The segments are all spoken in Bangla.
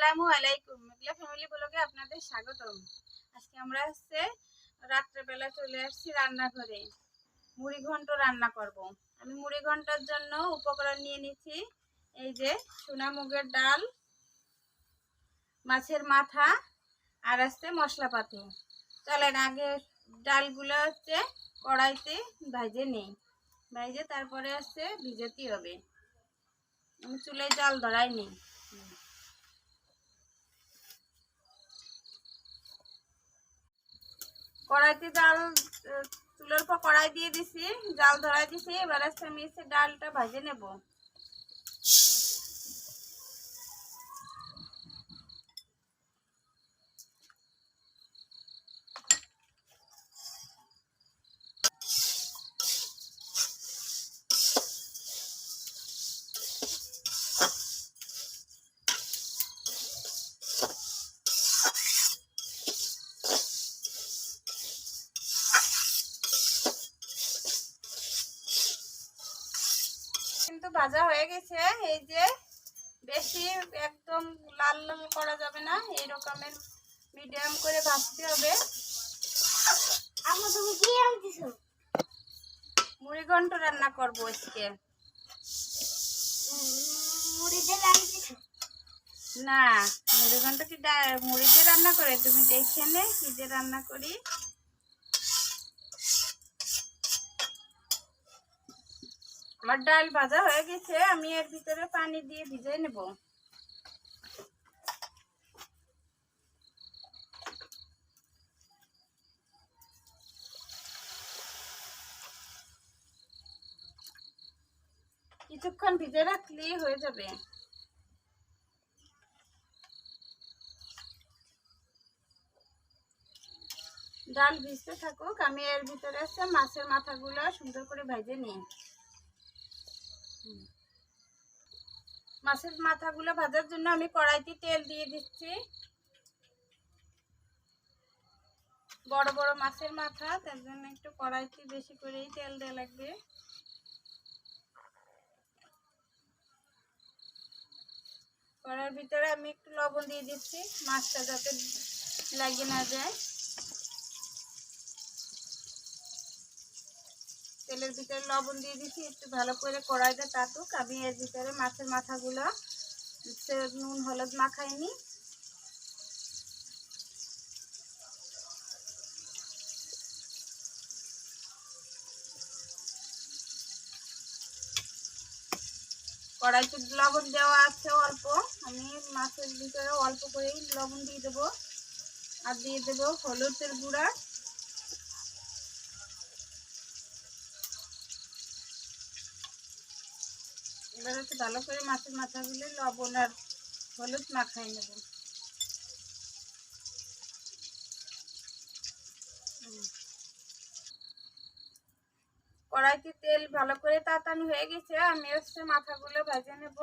আসসালামু আলাইকুম। মেঘলা ফ্যামিলি ব্লগে আপনাদের স্বাগতম। আজকে আমরা হচ্ছে রাত্রেবেলা চলে আসছি রান্নাঘরে। মুড়ি ঘন্ট রান্না করব। আমি মুড়ি ঘণ্টার জন্য উপকরণ নিয়ে নিচ্ছি। এই যে সোনা মুগের ডাল, মাছের মাথা আর আসছে মশলাপাতি। চলেন, আগে ডালগুলো হচ্ছে কড়াইতে ভাজে নেই। ভাজে তারপরে হচ্ছে ভিজাতে হবে। আমি চুলায় জাল ধরাই নেই কড়াইতে ডাল চুলের পর কড়াই দিয়ে দিছি জাল ধরাই দিছি, এবার আমি ডালটা ভাজে নেব কিন্তু ভাজা হয়ে গেছে এই যে বেশি একদম লাল লাল করা যাবে না এই রকমের মিডিয়াম করে ভাজতে হবে। তুমি কি আনতেছো? মুড়ি ঘন্ট রান্না করব আজকে। না মুড়ি ঘন্ট কি দিয়ে রান্না করে? তুমি দেখে নে কি রান্না করি। আমার ডাল ভাজা হয়ে গেছে, আমি এর ভিতরে পানি দিয়ে ভিজে নেব। কিছুক্ষণ ভিজে রাখলেই হয়ে যাবে। ডাল ভিজতে থাকুক, আমি এর ভিতরে আছে মাছের মাথাগুলো সুন্দর করে ভেজে নিই। মাছের মাথাগুলো ভাজার জন্য আমি কড়াইতে তেল দিয়ে দিচ্ছি। বড় বড় মাছের মাথা, তার জন্য একটু কড়াইতে বেশি করেই তেল দেওয়া লাগবে। কড়াইয়ের ভিতরে আমি একটু লবণ দিয়ে দিচ্ছি, মাছটা যাতে লাগিয়ে না যায়। তেলের ভিতরে লবণ দিয়ে দিচ্ছি একটু ভালো করে কড়াইটা তাতুক। আমি এর ভিতরে মাছের মাথাগুলো নুন, হলুদ মাখাইনি কড়াইতে লবণ দেওয়া আছে অল্প। আমি মাছের ভিতরে অল্প করেই লবণ দিয়ে দেবো। আর দিয়ে দেবো হলুদের গুঁড়া। এবার হচ্ছে ভালো করে মাছের মাথাগুলো লবণ আর হলুদ মাখাই নেব। কড়াইতে তেল ভালো করে তাতানো হয়ে গেছে আমি হচ্ছে মাথাগুলো ভেজে নেব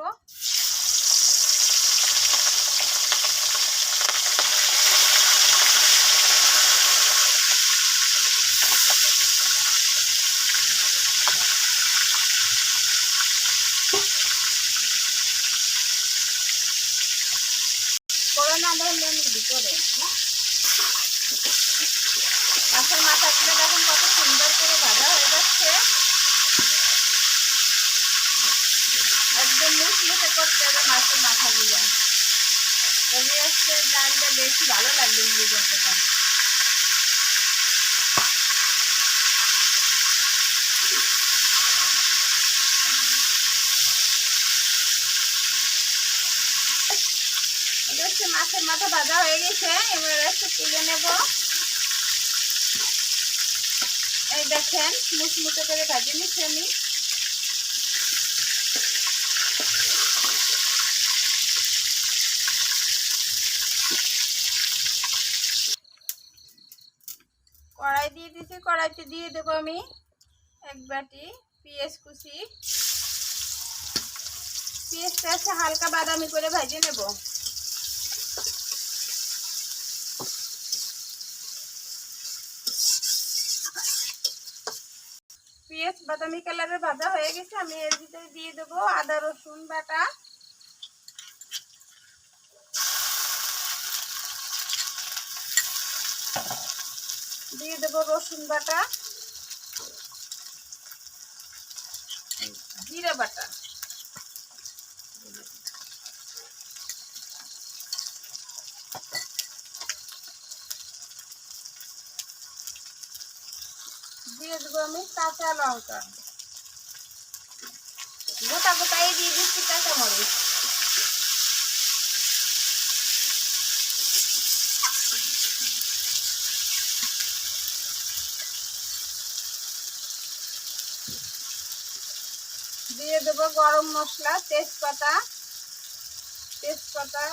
করোনা ধরলেন ভিতরে মাছের মাথাগুলো দেখুন কত সুন্দর করে ভাজা হয়ে যাচ্ছে একদম মাছের তবে হচ্ছে ডালটা বেশি ভালো লাগবে মুড়ি হচ্ছে মাছের মাথা ভাজা হয়ে গেছে, এবার হচ্ছে তুলে নেব। এই দেখেন, মুচমুচে করে ভাজে নিচ্ছি আমি কড়াই দিয়ে দিচ্ছি কড়াইতে দিয়ে দেবো আমি এক বাটি পেঁয়াজ কুচি। পেঁয়াজটা হচ্ছে হালকা বাদামি করে ভেজে নেব। পেঁয়াজ বাদামি কালারের ভাজা হয়ে গেছে, আমি এর ভিতরে দিয়ে দেবো আদা রসুন বাটা। দিয়ে দেবো রসুন বাটা। জিরে বাটা। দিয়ে দেবো আমি কাঁচা লঙ্কা। গোটা গোটাই দিয়ে দিচ্ছি কাঁচা মরিচ দিয়ে দেবো গরম মশলা, তেজপাতা তেজপাতা,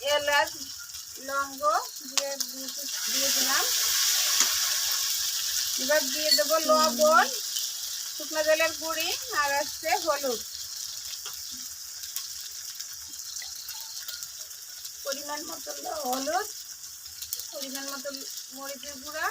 এলাচ লঙ্গ দিয়ে দিয়ে- দিলাম। এবার দিয়ে দেবো লবণ, শুকনো জলের গুঁড়ি আর হচ্ছে হলুদ। পরিমাণ মতো হলুদ, পরিমাণ মতো মরিচের গুঁড়া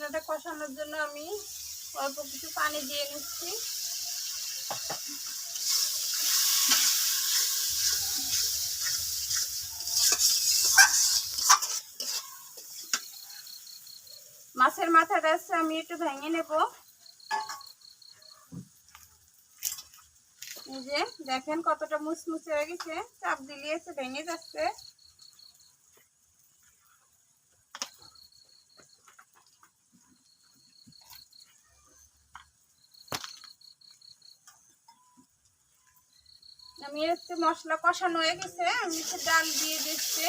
মশলাটা কষানোর জন্য আমি অল্প কিছু পানি দিয়ে নিচ্ছি। মাছের মাথাটা আছে, আমি একটু ভেঙে নেব। যে দেখেন কতটা মুচমুচে হয়ে গেছে, চাপ দিলিয়েছে ভেঙে যাচ্ছে। আমি হচ্ছে মশলা কষানো হয়ে গেছে আমি ডাল দিয়ে দিচ্ছি।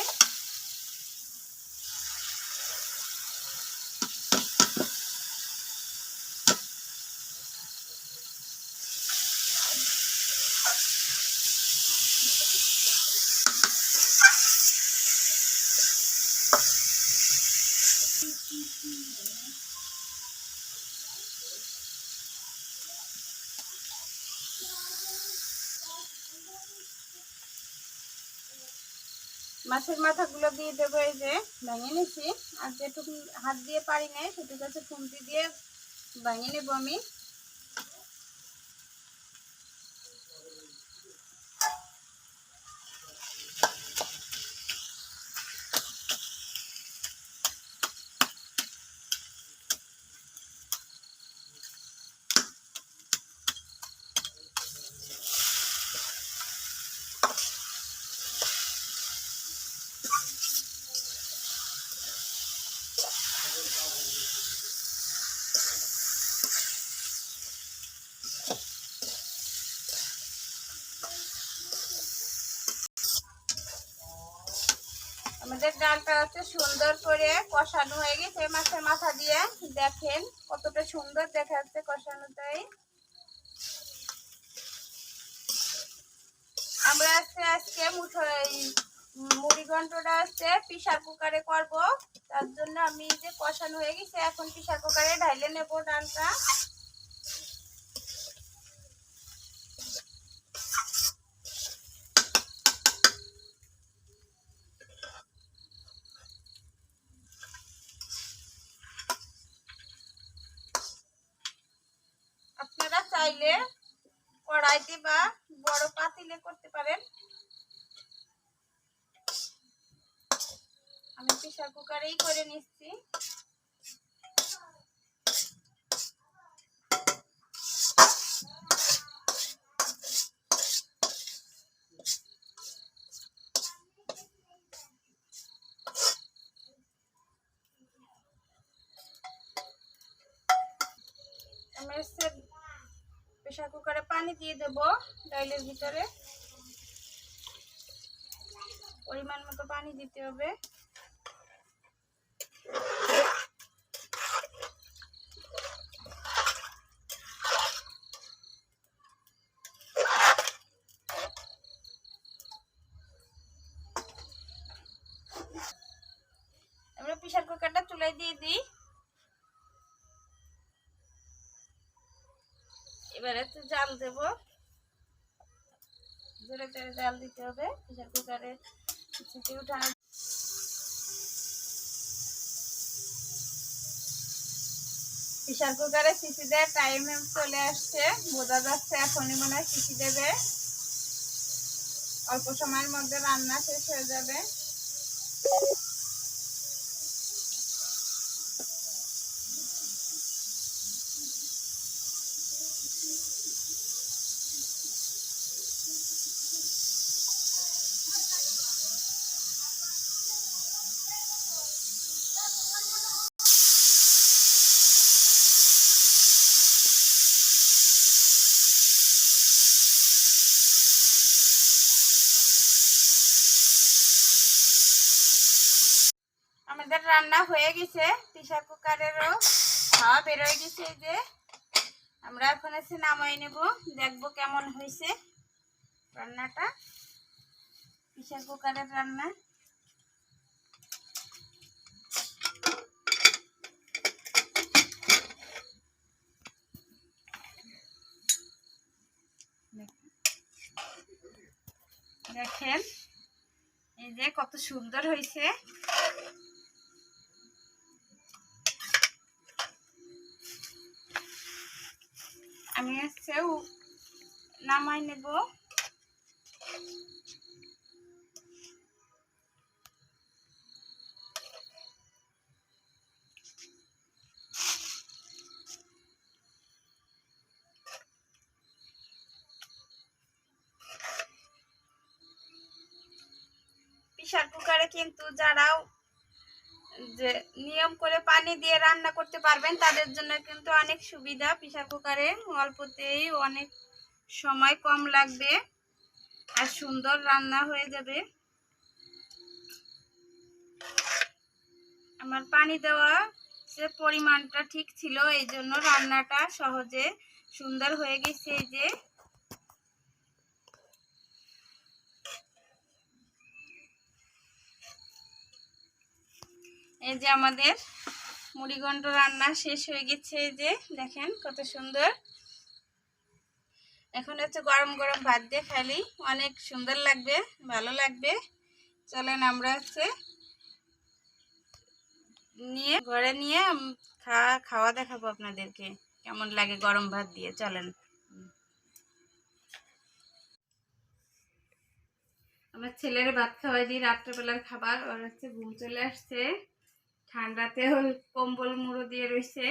মাছের মাথাগুলো দিয়ে দেবো এই যে, ভেঙে নিছি। আর যেটুকু হাত দিয়ে পারি নাই, সেটুকু হচ্ছে খুন্তি দিয়ে ভেঙে নেব আমি। আমাদের ডালটা হচ্ছে সুন্দর করে কষানো হয়ে গেছে মাছের মাথা দিয়ে। দেখেন কতটা সুন্দর দেখা যাচ্ছে কষানোটাই। আমরা আজকে আজকে মুড়ি ঘন্টটা হচ্ছে প্রেশার কুকারে করব। তার জন্য আমি যে কষানো হয়ে গেছে, এখন প্রেশার কুকারে ঢাইলে নেব ডালটা আপনারা চাইলে কড়াইতে বা বড় পাতিলে করতে পারেন। আমি প্রেশার কুকারেই করে নিচ্ছি। আমি হচ্ছে প্রেশার কুকারে পানি দিয়ে দেব ডাইলের ভিতরে। পরিমাণ মতো পানি দিতে হবে। আমরা প্রেশার কুকারটা চুলায় দিয়ে দিই। এবারে একটু জাল দেব। জোরে জোরে জাল দিতে হবে প্রেশার কুকারে সিটি উঠানো। প্রেশার কুকারে সিসি দেওয়ার টাইম চলে আসছে, বোঝা যাচ্ছে এখনই মনে হয় সিসি দেবে। অল্প সময়ের মধ্যে রান্না শেষ হয়ে যাবে আমাদের রান্না হয়ে গেছে প্রেশার কুকারেরও খাওয়া বেরোয় গেছে যে। আমরা এখন এসে নামাই নেব, দেখব কেমন হয়েছে রান্নাটা। প্রেশার কুকারের রান্না। দেখেন, এই যে কত সুন্দর হয়েছে। হচ্ছে নামাই নেব। প্রেশার কুকারে কিন্তু যারাও যে নিয়ম করে পানি দিয়ে রান্না করতে পারবেন, তাদের জন্য কিন্তু অনেক সুবিধা। প্রেশার কুকারে অল্পতেই অনেক সময় কম লাগবে আর সুন্দর রান্না হয়ে যাবে। আমার পানি দেওয়া যে পরিমাণটা ঠিক ছিল, এই জন্য রান্নাটা সহজে সুন্দর হয়ে গেছে। এই যে এই যে আমাদের মুড়িঘণ্ট রান্না শেষ হয়ে গেছে এই যে, দেখেন কত সুন্দর। এখন হচ্ছে গরম গরম ভাত দিয়ে খালি অনেক সুন্দর লাগবে, ভালো লাগবে। চলেন আমরা হচ্ছে নিয়ে, ঘরে নিয়ে খাওয়া খাওয়া দেখাবো আপনাদেরকে, কেমন লাগে গরম ভাত দিয়ে, চলেন। আমার ছেলের ভাত খাওয়াই দিই রাত্রেবেলার খাবার, ওর হচ্ছে ঘুম চলে আসছে। ঠান্ডাতে ওর কম্বল মুড়ো দিয়ে রয়েছে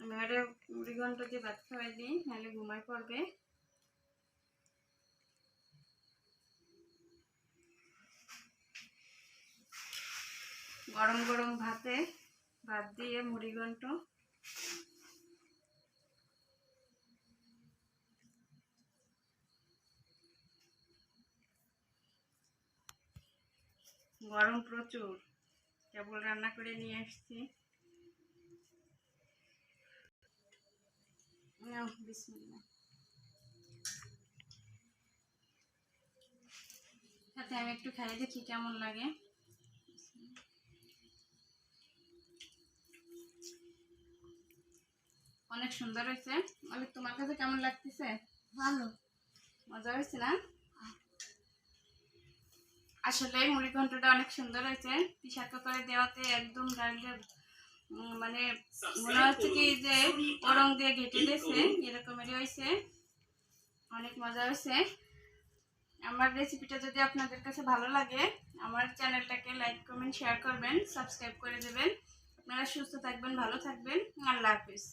আমি ওটা মুড়ি ঘণ্টা দিয়ে ভাত খাওয়াই দিই, নাহলে ঘুমায় পড়বে। গরম গরম ভাতে ভাত দিয়ে মুড়ি ঘন্ট। গরম প্রচুর। কেবল রান্না করে নিয়ে আসছি। সাথে আমি একটু খাই দেখি কেমন লাগে। অনেক সুন্দর হয়েছে। অনেক তোমার কাছে কেমন লাগতেছে? ভালো। মজা হয়েছে না? আসলে মুড়ি ঘন্টটা অনেক সুন্দর হয়েছে। প্রেশার কুকারে দেওয়াতে একদম ডালটা মানে মনে হচ্ছে কি যে ওরং দিয়ে ঘেটে দিয়েছে, এরকমেরই হয়েছে। অনেক মজা হয়েছে। আমার রেসিপিটা যদি আপনাদের কাছে ভালো লাগে, আমার চ্যানেলটাকে লাইক কমেন্ট শেয়ার করবেন সাবস্ক্রাইব করে দেবেন। আপনারা সুস্থ থাকবেন, ভালো থাকবেন। আল্লাহ হাফিজ।